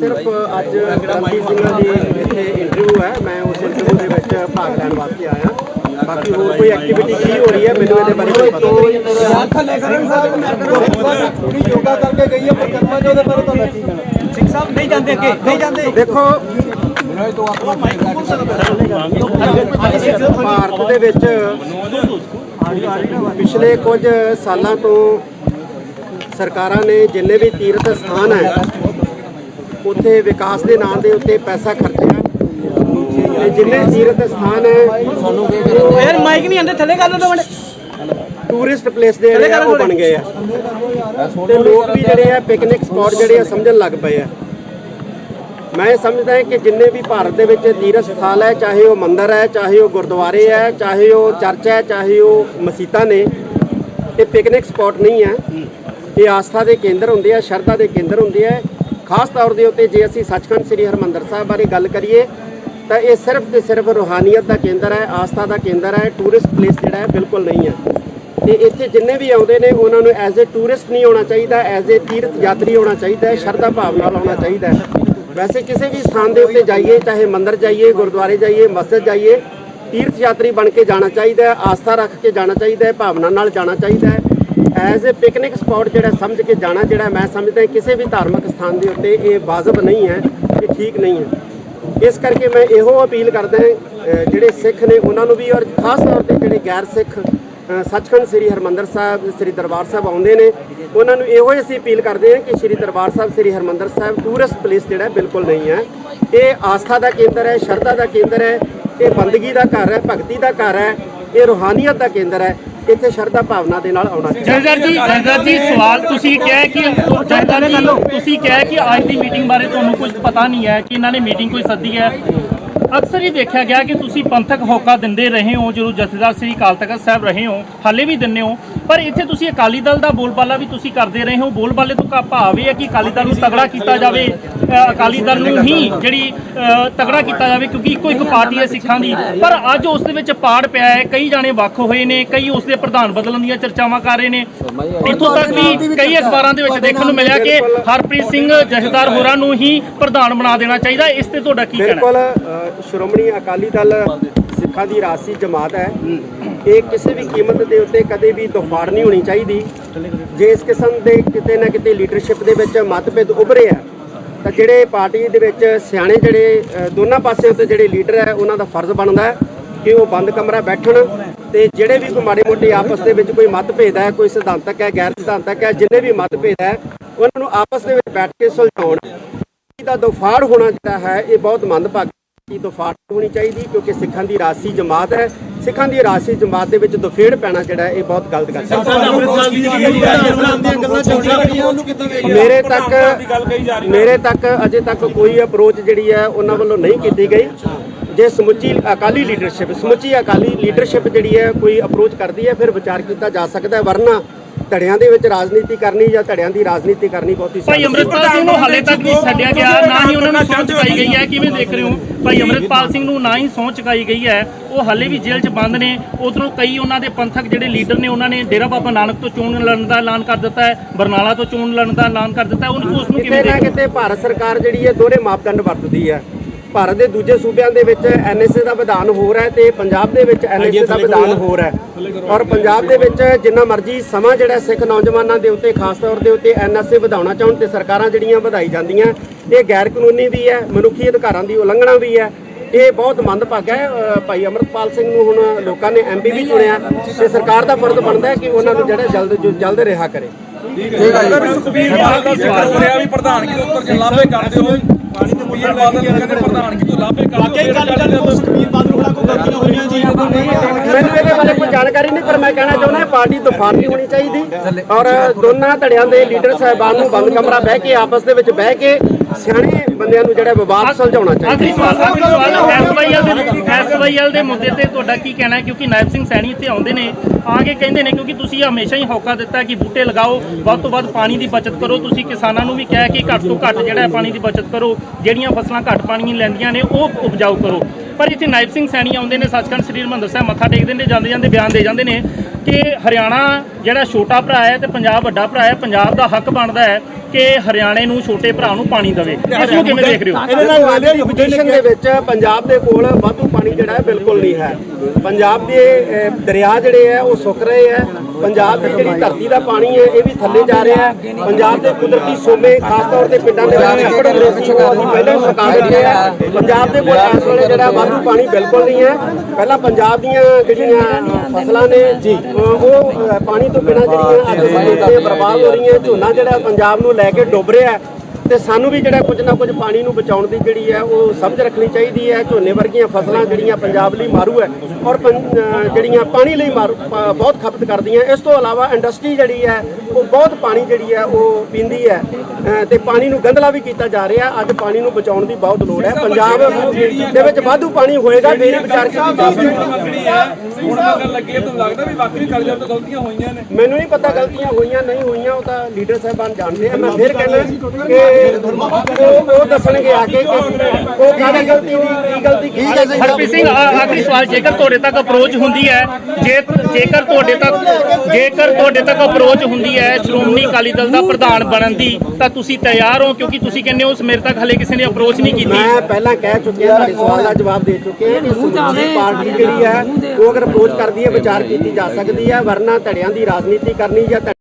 ਸਿਰਫ ਅੱਜ ਰਣਜੀਤ ਸਿੰਘਾਂ ਦੀ ਇੱਥੇ ਇੰਟਰਵਿਊ ਹੈ। ਮੈਂ ਉਸ ਇੰਟਰਵਿਊ ਦੇ ਵਿੱਚ ਭਾਗ ਲੈਣ ਵਾਸਤੇ ਆਇਆ। ਬਾਕੀ ਹੋਰ ਕੋਈ ਐਕਟੀਵਿਟੀ ਕੀ ਹੋ ਰਹੀ ਹੈ, ਮੈਨੂੰ ਇਹਦੇ ਬਾਰੇ ਕੋਈ ਪਤਾ ਨਹੀਂ। ਥੱਲੇ ਕਰਨ ਸਾਹਿਬ ਕੁੜੀ ਯੋਗਾ ਕਰਕੇ ਗਈ ਹੈ ਪਰਕਰਮਾ ਜੋ ਉਹਦੇ ਬਾਰੇ ਤੁਹਾਡਾ ਕੀ ਕਹਿਣਾ ਸਿੰਘ ਸਾਹਿਬ ਨਹੀਂ ਜਾਂਦੇ ਅੱਗੇ ਨਹੀਂ ਜਾਂਦੇ ਦੇਖੋ, ਭਾਰਤ ਦੇ ਵਿੱਚ ਪਿਛਲੇ ਕੁਝ ਸਾਲਾਂ ਤੋਂ ਸਰਕਾਰਾਂ ਨੇ ਜਿੰਨੇ ਵੀ ਤੀਰਥ ਸਥਾਨ ਹੈ ਉੱਥੇ ਵਿਕਾਸ ਦੇ ਨਾਂ ਦੇ ਉੱਤੇ ਪੈਸਾ ਖਰਚਿਆ। ਤੇ ਜਿੰਨੇ ਤੀਰਥ ਸਥਾਨ ਹੈ ਯਾਰ ਮਾਈਕ ਨਹੀਂ ਆਂਦੇ ਥੱਲੇ ਦੋ ਮਿੰਟ। ਟੂਰਿਸਟ ਪਲੇਸ ਦੇ ਜਿਹੜੇ ਆ ਉਹ ਬਣ ਗਏ ਆ। ਤੇ ਲੋਕ ਵੀ ਜਿਹੜੇ ਆ ਪਿਕਨਿਕ ਸਪੌਟ ਜਿਹੜੇ ਆ ਸਮਝਣ ਲੱਗ ਪਏ ਆ। ਮੈਂ ਸਮਝਦਾ ਹਾਂ ਕਿ ਜਿੰਨੇ ਵੀ ਭਾਰਤ ਦੇ ਵਿੱਚ ਤੀਰਥ ਸਥਾਨ ਹੈ ਚਾਹੇ ਉਹ ਮੰਦਿਰ ਹੈ ਚਾਹੇ ਉਹ ਗੁਰਦੁਆਰੇ ਹੈ ਚਾਹੇ ਉਹ ਚਰਚ ਹੈ ਚਾਹੇ ਉਹ ਮਸਜਿਦਾਂ ਨੇ ਇਹ ਪਿਕਨਿਕ ਸਪੌਟ ਨਹੀਂ ਹੈ। ਇਹ ਆਸਥਾ ਦੇ ਕੇਂਦਰ ਹੁੰਦੇ ਆ ਸ਼ਰਧਾ ਦੇ ਕੇਂਦਰ ਹੁੰਦੇ ਆ। ਖਾਸ ਤੌਰ ਦੇ ਉੱਤੇ ਜੇ ਅਸੀਂ ਸੱਚਖੰਡ ਸ੍ਰੀ ਹਰਮੰਦਰ ਸਾਹਿਬ ਬਾਰੇ ਗੱਲ ਕਰੀਏ, ਤਾਂ ਇਹ ਸਿਰਫ ਤੇ ਸਿਰਫ ਰੂਹਾਨੀਅਤ ਦਾ ਕੇਂਦਰ ਹੈ, ਆਸਥਾ ਦਾ ਕੇਂਦਰ ਹੈ ਟੂਰਿਸਟ ਪਲੇਸ ਜਿਹੜਾ ਹੈ, ਬਿਲਕੁਲ ਨਹੀਂ ਹੈ। ਤੇ ਇੱਥੇ ਜਿੰਨੇ ਵੀ ਆਉਂਦੇ ਨੇ, ਉਹਨਾਂ ਨੂੰ ਐਜ਼ ਅ ਟੂਰਿਸਟ ਨਹੀਂ ਆਉਣਾ ਚਾਹੀਦਾ ਐਜ਼ ਅ ਤੀਰਥ ਯਾਤਰੀ ਆਉਣਾ ਚਾਹੀਦਾ ਹੈ, ਸ਼ਰਧਾ ਭਾਵ ਨਾਲ ਆਉਣਾ ਚਾਹੀਦਾ ਹੈ। ਵੈਸੇ ਕਿਸੇ ਵੀ ਸਥਾਨ ਦੇ ਉੱਤੇ ਜਾਈਏ, ਚਾਹੇ ਮੰਦਿਰ ਜਾਈਏ, ਗੁਰਦੁਆਰੇ ਜਾਈਏ, ਮਸਜਿਦ ਜਾਈਏ ਤੀਰਥ ਯਾਤਰੀ ਬਣ ਕੇ ਜਾਣਾ ਚਾਹੀਦਾ ਹੈ, ਆਸਥਾ ਰੱਖ ਕੇ ਜਾਣਾ ਚਾਹੀਦਾ ਹੈ, ਭਾਵਨਾ ਨਾਲ ਜਾਣਾ ਚਾਹੀਦਾ ਹੈ। ਐਜ਼ ਅ ਪਿਕਨਿਕ ਸਪੌਟ ਜਿਹੜਾ ਸਮਝ ਕੇ ਜਾਣਾ, ਜਿਹੜਾ ਮੈਂ ਸਮਝਦਾ ਕਿਸੇ ਵੀ ਧਾਰਮਿਕ ਸਥਾਨ ਦੇ ਉੱਤੇ ਇਹ ਵਾਜਬ ਨਹੀਂ ਹੈ ਇਹ ਠੀਕ ਨਹੀਂ ਹੈ। ਇਸ ਕਰਕੇ ਮੈਂ ਇਹੋ ਅਪੀਲ ਕਰਦਾ ਜਿਹੜੇ ਸਿੱਖ ਨੇ, ਉਹਨਾਂ ਨੂੰ ਵੀ ਔਰ ਖਾਸ ਤੌਰ ਤੇ ਜਿਹੜੇ ਗੈਰ ਸਿੱਖ ਸੱਚਖੰਡ ਸ੍ਰੀ ਹਰਮੰਦਰ ਸਾਹਿਬ, ਸ੍ਰੀ ਦਰਬਾਰ ਸਾਹਿਬ ਆਉਂਦੇ ਨੇ, ਉਹਨਾਂ ਨੂੰ ਇਹੋ ਹੀ ਅਸੀਂ ਅਪੀਲ ਕਰਦੇ ਹਾਂ ਕਿ ਸ੍ਰੀ ਦਰਬਾਰ ਸਾਹਿਬ, ਸ੍ਰੀ ਹਰਮੰਦਰ ਸਾਹਿਬ ਟੂਰਿਸਟ ਪਲੇਸ ਜਿਹੜਾ ਬਿਲਕੁਲ ਨਹੀਂ ਹੈ। ਇਹ ਆਸਥਾ ਦਾ ਕੇਂਦਰ ਹੈ, ਸ਼ਰਧਾ ਦਾ ਕੇਂਦਰ ਹੈ, ਇਹ ਬੰਦਗੀ ਦਾ ਘਰ ਹੈ, ਭਗਤੀ ਦਾ ਘਰ ਹੈ, ਇਹ ਰੂਹਾਨੀਅਤ ਦਾ ਕੇਂਦਰ ਹੈ। ਇੱਥੇ ਸ਼ਰਧਾ ਭਾਵਨਾ ਦੇ ਨਾਲ ਆਉਣਾ ਚਾਹੀਦਾ। ਜੈਦਰ ਜੀ ਜੈਦਰ ਜੀ, ਸਵਾਲ ਤੁਸੀਂ ਕਿਹਾ ਕਿ ਜੈਦਰ ਜੀ ਤੁਸੀਂ ਕਿਹਾ ਕਿ ਅੱਜ ਦੀ ਮੀਟਿੰਗ ਬਾਰੇ ਤੁਹਾਨੂੰ ਕੁਝ ਪਤਾ ਨਹੀਂ ਹੈ ਕਿ ਇਹਨਾਂ ਨੇ ਮੀਟਿੰਗ ਕੋਈ ਸੱਦੀ ਹੈ। ਅਕਸਰ ਹੀ ਦੇਖਿਆ ਗਿਆ ਕਿ ਤੁਸੀਂ ਪੰਥਕ ਹੋਕਾ ਦਿੰਦੇ ਰਹੇ ਹੋ, ਜਦੋਂ ਜਥੇਦਾਰ ਸ੍ਰੀ ਅਕਾਲ ਤਖਤ ਸਾਹਿਬ ਰਹੇ ਹੋ, ਹਾਲੇ ਵੀ ਦਿੰਦੇ ਹੋ। ਪਰ ਇੱਥੇ ਤੁਸੀਂ ਅਕਾਲੀ ਦਲ ਦਾ ਬੋਲਬਾਲਾ ਵੀ ਤੁਸੀਂ ਕਰਦੇ ਰਹੇ ਹੋ। ਬੋਲਬਾਲੇ ਤੋਂ ਕਾ ਭਾਵ ਇਹ ਹੈ ਕਿ ਅਕਾਲੀ ਦਲ ਨੂੰ ਤਗੜਾ ਕੀਤਾ ਜਾਵੇ। ਅਕਾਲੀ ਦਲ ਨੂੰ ਹੀ ਜਿਹੜੀ ਅ, ਤਗੜਾ ਕੀਤਾ ਜਾਵੇ ਕਿਉਂਕਿ ਇੱਕੋ ਇੱਕ ਪਾਰਟੀ ਹੈ ਸਿੱਖਾਂ ਦੀ। ਪਰ ਅੱਜ ਉਸ ਦੇ ਵਿੱਚ ਪਾੜ ਪਿਆ ਹੈ ਕਈ ਜਾਣੇ ਵੱਖ ਹੋਏ ਨੇ ਕਈ ਉਸ ਦੇ ਪ੍ਰਧਾਨ ਬਦਲਣ ਦੀਆਂ ਚਰਚਾਵਾਂ ਕਰ ਰਹੇ ਨੇ। ਇੱਥੋਂ ਤੱਕ ਵੀ ਕਈ ਅਖਬਾਰਾਂ ਦੇ ਵਿੱਚ ਦੇਖਣ ਨੂੰ ਮਿਲਿਆ ਕਿ ਹਰਪ੍ਰੀਤ ਸਿੰਘ ਜਥੇਦਾਰ ਹੋਰਾਂ ਨੂੰ ਹੀ ਪ੍ਰਧਾਨ ਬਣਾ ਦੇਣਾ ਚਾਹੀਦਾ। ਇਸ ਤੇ ਤੁਹਾਡਾ ਕੀ ਕਹਿਣਾ ਬਿਲਕੁਲ ਸ਼੍ਰੋਮਣੀ ਅਕਾਲੀ ਦਲ ਸਿੱਖਾਂ ਦੀ ਰਾਸੀ ਜਮਾਤ ਹੈ। ਇਹ ਕਿਸੇ ਵੀ ਕੀਮਤ ਦੇ ਉੱਤੇ ਕਦੇ ਵੀ ਦੁਫਾੜ ਨਹੀਂ ਹੋਣੀ ਚਾਹੀਦੀ। ਜੇ ਇਸ ਕਿਸਮ ਦੇ ਕਿਤੇ ਨਾ ਕਿਤੇ ਲੀਡਰਸ਼ਿਪ ਦੇ ਵਿੱਚ ਮਤਭੇਦ ਉਭਰੇ ਆ ਤਾਂ ਜਿਹੜੇ ਪਾਰਟੀ ਦੇ ਵਿੱਚ ਸਿਆਣੇ ਜਿਹੜੇ ਦੋਨਾਂ ਪਾਸਿਆਂ ਤੋਂ ਜਿਹੜੇ ਲੀਡਰ ਹੈ, ਉਹਨਾਂ ਦਾ ਫਰਜ਼ ਬਣਦਾ ਹੈ ਕਿ ਉਹ ਬੰਦ ਕਮਰਾ ਬੈਠਣ ਤੇ ਜਿਹੜੇ ਵੀ ਕੋਈ ਮਾੜੇ ਮੋਟੇ ਆਪਸ ਦੇ ਵਿੱਚ ਕੋਈ ਮਤਭੇਦ ਹੈ, ਕੋਈ ਸਿਧਾਂਤਕ ਹੈ, ਗੈਰ ਸਿਧਾਂਤਕ ਹੈ, ਜਿੰਨੇ ਵੀ ਮਤਭੇਦ ਹੈ, ਉਹਨਾਂ ਨੂੰ ਆਪਸ ਦੇ ਵਿੱਚ ਬੈਠ ਕੇ ਸੁਲਝਾਉਣ ਦਾ ਦੁਫਾੜ ਹੋਣਾ ਜਿਹੜਾ ਹੈ, ਇਹ ਬਹੁਤ ਮੰਦਭਾਗੀ ਦੁਫਾੜ ਹੋਣੀ ਚਾਹੀਦੀ ਕਿਉਂਕਿ ਸਿੱਖਾਂ ਦੀ ਰਾਸੀ ਜਮਾਤ ਹੈ ਸਿੱਖਾਂ ਦੀ ਰਾਸੀ ਜਮਾਤ ਦੇ ਵਿੱਚ ਦੁਫੇੜ ਪੈਣਾ ਜਿਹੜਾ ਇਹ ਬਹੁਤ ਗਲਤ ਗੱਲ ਹੈ। ਮੇਰੇ ਤੱਕ ਮੇਰੇ ਤੱਕ ਅਜੇ ਤੱਕ ਕੋਈ ਅਪਰੋਚ ਜਿਹੜੀ ਹੈ ਉਹਨਾਂ ਵੱਲੋਂ ਨਹੀਂ ਕੀਤੀ ਗਈ। ਜੇ ਸਮੁੱਚੀ ਅਕਾਲੀ ਲੀਡਰਸ਼ਿਪ ਸਮੁੱਚੀ ਅਕਾਲੀ ਲੀਡਰਸ਼ਿਪ ਜਿਹੜੀ ਹੈ ਕੋਈ ਅਪਰੋਚ ਕਰਦੀ ਹੈ ਫਿਰ ਵਿਚਾਰ ਕੀਤਾ ਜਾ ਸਕਦਾ ਹੈ। ਵਰਨਾ ਧੜਿਆਂ ਦੇ ਵਿੱਚ ਰਾਜਨੀਤੀ ਕਰਨੀ ਜਾਂ ਧੜਿਆਂ ਦੀ ਰਾਜਨੀਤੀ ਕਰਨੀ ਬਹੁਤੀ ਭਾਈ ਅੰਮ੍ਰਿਤਪਾਲ ਸਿੰਘ ਨੂੰ ਹਾਲੇ ਤੱਕ ਨਹੀਂ ਛੱਡਿਆ ਗਿਆ ਨਾ ਹੀ ਉਹਨਾਂ ਨੂੰ ਸਹੁੰ ਚੁਕਾਈ ਗਈ ਹੈ। ਕਿਵੇਂ ਦੇਖ ਰਹੇ ਹੋ? ਭਾਈ ਅੰਮ੍ਰਿਤਪਾਲ ਸਿੰਘ ਨੂੰ ਨਾ ਹੀ ਸਹੁੰ ਚੁਕਾਈ ਗਈ ਹੈ। ਉਹ ਹਾਲੇ ਵੀ ਜੇਲ੍ਹ 'ਚ ਬੰਦ ਨੇ। ਉਧਰੋਂ ਕਈ ਉਹਨਾਂ ਦੇ ਪੰਥਕ ਜਿਹੜੇ ਲੀਡਰ ਨੇ ਉਹਨਾਂ ਨੇ ਡੇਰਾ ਬਾਬਾ ਨਾਨਕ ਤੋਂ ਚੋਣ ਲੜਨ ਦਾ ਐਲਾਨ ਕਰ ਦਿੱਤਾ ਹੈ ਬਰਨਾਲਾ ਤੋਂ ਚੋਣ ਲੜਨ ਦਾ ਐਲਾਨ ਕਰ ਦਿੱਤਾ ਹੈ। ਉਹਨੂੰ ਉਸ ਨੂੰ ਕਿਵੇਂ ਦੇਖ ਕਿਤੇ ਭਾਰਤ ਸਰਕਾਰ ਜਿਹੜੀ ਹੈ ਦੋਹਰੇ ਮਾਪਦੰਡ ਵਰਤਦੀ ਹੈ। ਭਾਰਤ ਦੇ ਦੂਜੇ ਸੂਬਿਆਂ ਦੇ ਵਿੱਚ ਐਨਐਸਏ ਦਾ ਵਿਧਾਨ ਹੋਰ ਹੈ ਤੇ ਪੰਜਾਬ ਦੇ ਵਿੱਚ ਐਨਐਸਏ ਦਾ ਵਿਧਾਨ ਹੋਰ ਹੈ ਔਰ ਪੰਜਾਬ ਦੇ ਵਿੱਚ ਜਿੰਨਾ ਮਰਜ਼ੀ ਸਮਾਂ ਜਿਹੜਾ ਸਿੱਖ ਨੌਜਵਾਨਾਂ ਦੇ ਉੱਤੇ ਖਾਸ ਤੌਰ ਦੇ ਉੱਤੇ ਐਨਐਸਏ ਵਧਾਉਣਾ ਚਾਹਣ ਤੇ ਸਰਕਾਰਾਂ ਜਿਹੜੀਆਂ ਵਧਾਈ ਜਾਂਦੀਆਂ ਇਹ ਗੈਰ ਕਾਨੂੰਨੀ ਵੀ ਹੈ ਮਨੁੱਖੀ ਅਧਿਕਾਰਾਂ ਦੀ ਉਲੰਘਣਾ ਵੀ ਹੈ। ਇਹ ਬਹੁਤ ਮੰਦਭਾਗਾ ਹੈ ਭਾਈ ਅਮਰਪਾਲ ਸਿੰਘ ਨੂੰ ਹੁਣ ਲੋਕਾਂ ਨੇ ਐਮਪੀ ਵੀ ਚੁਣਿਆ ਤੇ ਸਰਕਾਰ ਦਾ ਫਰਜ਼ ਬਣਦਾ ਹੈ ਕਿ ਉਹਨਾਂ ਨੂੰ ਜਿਹੜਾ ਜਲਦ ਜਲਦ ਰਿਹਾ ਕਰੇ। ਸੁਖਬੀਰ ਬਾਦਲ ਦਾ ਹੋ ਰਿਹਾ ਵੀ ਪ੍ਰਧਾਨਗੀ ਤੋਂ ਉੱਤਰ ਕੇ ਲਾਭੇ ਕਰਦੇ ਹੋ ਸੁਖਬੀਰ ਬਾਦਲ ਕਹਿੰਦੇ ਪ੍ਰਧਾਨਗੀ ਤੋਂ ਲਾਭੇ ਕਰਦੇ ਹੋ ਸੁਖਬੀਰ ਬਾਦਲ ਹੋਣਾ ਕੋ ਗਲਤੀਆਂ ਹੋਈਆਂ ਜੀ। ਮੈਨੂੰ ਇਹਦੇ ਬਾਰੇ ਕੋਈ ਜਾਣਕਾਰੀ ਨਹੀਂ ਪਰ ਮੈਂ ਕਹਿਣਾ ਚਾਹੁੰਦਾ ਪਾਰਟੀ ਤੂਫਾਨ ਨਹੀਂ ਹੋਣੀ ਚਾਹੀਦੀ ਔਰ ਦੋਨਾਂ ਧੜਿਆਂ ਦੇ ਲੀਡਰ ਸਾਹਿਬਾਨ ਨੂੰ ਬੰਦ ਕਮਰਾ ਬਹਿ ਕੇ ਆਪਸ ਦੇ ਵਿੱਚ ਬਹਿ ਕੇ ਸਿਆਣੇ ਬੰਦਿਆਂ ਨੂੰ ਜਿਹੜਾ ਵਿਵਾਦ ਸੁਲਝਾਉਣਾ ਚਾਹੀਦਾ। ਐਸਵਾਈਐਲ ਦੇ ਐਸਵਾਈਐਲ ਦੇ ਮੁੱਦੇ ਤੇ ਤੁਹਾਡਾ ਕੀ ਕਹਿਣਾ ਹੈ? ਕਿਉਂਕਿ ਨਾਇਬ ਸਿੰਘ ਸੈਣੀ ਇੱਥੇ ਆਉਂਦੇ ਨੇ ਆ ਕੇ ਕਹਿੰਦੇ ਨੇ ਕਿਉਂਕਿ ਤੁਸੀਂ ਹਮੇਸ਼ਾ ਹੀ ਹੌਕਾ ਦਿੱਤਾ ਕਿ ਬੂਟੇ ਲਗਾਓ ਵੱਧ ਤੋਂ ਵੱਧ ਪਾਣੀ ਦੀ ਬਚਤ ਕਰੋ। ਤੁਸੀਂ ਕਿਸਾਨਾਂ ਨੂੰ ਵੀ ਕਿਹਾ ਕਿ ਘੱਟ ਤੋਂ ਘੱਟ ਜਿਹੜਾ ਪਾਣੀ ਦੀ ਬਚਤ ਕਰੋ ਜਿਹੜੀਆਂ ਫਸਲਾਂ ਘੱਟ ਪਾਣੀ ਲੈਂਦੀਆਂ ਨੇ ਉਹ ਉਪਜਾਊ ਕਰੋ। ਪਰ ਇੱਥੇ ਨਾਇਬ ਸਿੰਘ ਸੈਣੀ ਆਉਂਦੇ ਨੇ ਸੱਚਖੰਡ ਸ੍ਰੀ ਹਰਿਮੰਦਰ ਸਾਹਿਬ ਮੱਥਾ ਟੇਕਦੇ ਨੇ ਜਾਂਦੇ ਜਾਂਦੇ ਬਿਆਨ ਦੇ ਜਾਂਦੇ ਨੇ। ਤੇ ਹਰਿਆਣਾ ਜਿਹੜਾ ਛੋਟਾ ਭਰਾ ਹੈ ਤੇ ਪੰਜਾਬ ਵੱਡਾ ਭਰਾ ਹੈ ਪੰਜਾਬ ਦਾ ਹੱਕ ਬਣਦਾ ਹੈ ਕਿ ਹਰਿਆਣੇ ਨੂੰ ਛੋਟੇ ਭਰਾ ਨੂੰ ਪਾਣੀ ਦੇਵੇ। ਇਸ ਨੂੰ ਕਿਵੇਂ ਦੇਖ ਰਹੇ ਹੋ? ਇਹਦੇ ਨਾਲ ਵਾਲੇ ਪੋਜੀਸ਼ਨ ਦੇ ਵਿੱਚ ਪੰਜਾਬ ਦੇ ਕੋਲ ਵਾਧੂ ਪਾਣੀ ਜਿਹੜਾ ਹੈ ਬਿਲਕੁਲ ਨਹੀਂ ਹੈ। ਪੰਜਾਬ ਦੇ ਦਰਿਆ ਜਿਹੜੇ ਹੈ ਉਹ ਸੁੱਕ ਰਹੇ ਹੈ। ਪੰਜਾਬ ਦੀ ਜਿਹੜੀ ਧਰਤੀ ਦਾ ਪਾਣੀ ਹੈ ਇਹ ਵੀ ਥੱਲੇ ਜਾ ਰਿਹਾ ਹੈ। ਪੰਜਾਬ ਦੇ ਕੁਦਰਤੀ ਸੋਮੇ ਖਾਸ ਤੌਰ ਤੇ ਪਿੰਡਾਂ ਦੇ ਵਿੱਚ ਪਹਿਲਾਂ ਹੀ ਸੁਕਾ ਦਿੱਤੇ ਆ ਪੰਜਾਬ ਦੇ ਕੋਲ ਇਸ ਵੇਲੇ ਜਿਹੜਾ ਵਾਧੂ ਪਾਣੀ ਬਿਲਕੁਲ ਨਹੀਂ ਹੈ। ਪਹਿਲਾਂ ਪੰਜਾਬ ਦੀਆਂ ਜਿਹੜੀਆਂ ਫਸਲਾਂ ਨੇ ਜੀ। ਉਹ ਪਾਣੀ ਤੋਂ ਬਿਨਾਂ ਜਿਹੜੀਆਂ ਅੱਜ ਬਰਬਾਦ ਹੋ ਰਹੀਆਂ ਝੋਨਾ ਜਿਹੜਾ ਪੰਜਾਬ ਨੂੰ ਲੈ ਕੇ ਡੁੱਬ ਰਿਹਾ ਤੇ ਸਾਨੂੰ ਵੀ ਜਿਹੜਾ ਕੁਝ ਨਾ ਕੁਝ ਪਾਣੀ ਨੂੰ ਬਚਾਉਣ ਦੀ ਜਿਹੜੀ ਹੈ ਉਹ ਸਮਝ ਰੱਖਣੀ ਚਾਹੀਦੀ ਹੈ। ਝੋਨੇ ਵਰਗੀਆਂ ਫਸਲਾਂ ਜਿਹੜੀਆਂ ਪੰਜਾਬ ਲਈ ਮਾਰੂ ਹੈ ਔਰ ਜਿਹੜੀਆਂ ਪਾਣੀ ਲਈ ਮਾਰੂ ਬਹੁਤ ਖਪਤ ਕਰਦੀਆਂ। ਇਸ ਤੋਂ ਇਲਾਵਾ ਇੰਡਸਟਰੀ ਜਿਹੜੀ ਹੈ ਉਹ ਬਹੁਤ ਪਾਣੀ ਜਿਹੜੀ ਹੈ ਉਹ ਪੀਂਦੀ ਹੈ। ਤੇ ਪਾਣੀ ਨੂੰ ਗੰਧਲਾ ਵੀ ਕੀਤਾ ਜਾ ਰਿਹਾ। ਅੱਜ ਪਾਣੀ ਨੂੰ ਬਚਾਉਣ ਦੀ ਬਹੁਤ ਲੋੜ ਹੈ। ਪੰਜਾਬ ਦੇ ਵਿੱਚ ਵਾਧੂ ਪਾਣੀ ਹੋਏਗਾ ਹੀ ਵਿਚਾਰ ਕੀਤੀ ਜਾ ਸਕਦੀ ਹੈ। ਹੁਣ ਮਗਰ ਲੱਗੇ ਤੁਹਾਨੂੰ ਲੱਗਦਾ ਵੀ ਵਾਕਈ ਕਾਗਜ਼ਾਂ ਤੋਂ ਗਲਤੀਆਂ ਹੋਈਆਂ ਨੇ? ਮੈਨੂੰ ਨਹੀਂ ਪਤਾ ਗਲਤੀਆਂ ਹੋਈਆਂ ਨਹੀਂ ਹੋਈਆਂ ਉਹ ਤਾਂ ਲੀਡਰ ਸਾਹਿਬਾਨ ਜਾਣਦੇ ਆ। ਮੈਂ ਫਿਰ ਕਹਿੰਦਾ ਕਿ ਉਹ ਦੱਸਣਗੇ ਆ ਕੇ ਕਿ ਉਹ ਕਾਹਦੀ ਗਲਤੀ ਦੀ ਕੀ ਗਲਤੀ ਕੀਤੀ ਹਰਪ੍ਰੀਤ ਸਿੰਘ ਆ- ਆਖਰੀ ਸਵਾਲ ਜੇਕਰ ਤੁਹਾਡੇ ਤੱਕ ਅਪਰੋਚ ਹੁੰਦੀ ਹੈ ਜੇ ਜੇਕਰ ਤੁਹਾਡੇ ਤੱਕ ਜੇਕਰ ਤੁਹਾਡੇ ਤੱਕ ਅਪਰੋਚ ਹੁੰਦੀ ਹੈ ਸ਼੍ਰੋਮਣੀ ਅਕਾਲੀ ਦਲ ਦਾ ਪ੍ਰਧਾਨ ਬਣਨ ਦੀ ਤਾਂ ਤੁਸੀਂ ਤਿਆਰ ਹੋ ਕਿਉਂਕਿ ਤੁਸੀਂ ਕਹਿੰਦੇ ਹੋ ਮੇਰੇ ਤੱਕ ਹਲੇ ਕਿਸੇ ਨੇ ਅਪਰੋਚ ਨਹੀਂ ਕੀਤੀ। ਮੈਂ ਪਹਿਲਾਂ ਕਹਿ ਚੁੱਕਿਆ ਤੁਹਾਡੇ ਸਵਾਲ ਦਾ ਜਵਾਬ ਦੇ ਚੁੱਕੇ ਕਿ ਪਾਰਟੀ ਜਿਹੜੀ ਹੈ ਉਹ ਅਗਰ ਅਪਰੋਚ ਕਰਦੀ ਹੈ, ਵਿਚਾਰ ਕੀਤੀ ਜਾ ਸਕਦੀ ਹੈ, ਵਰਨਾ ਧੜਿਆਂ ਦੀ ਰਾਜਨੀਤੀ ਕਰਨੀ ਜਾਂ ਧੜ-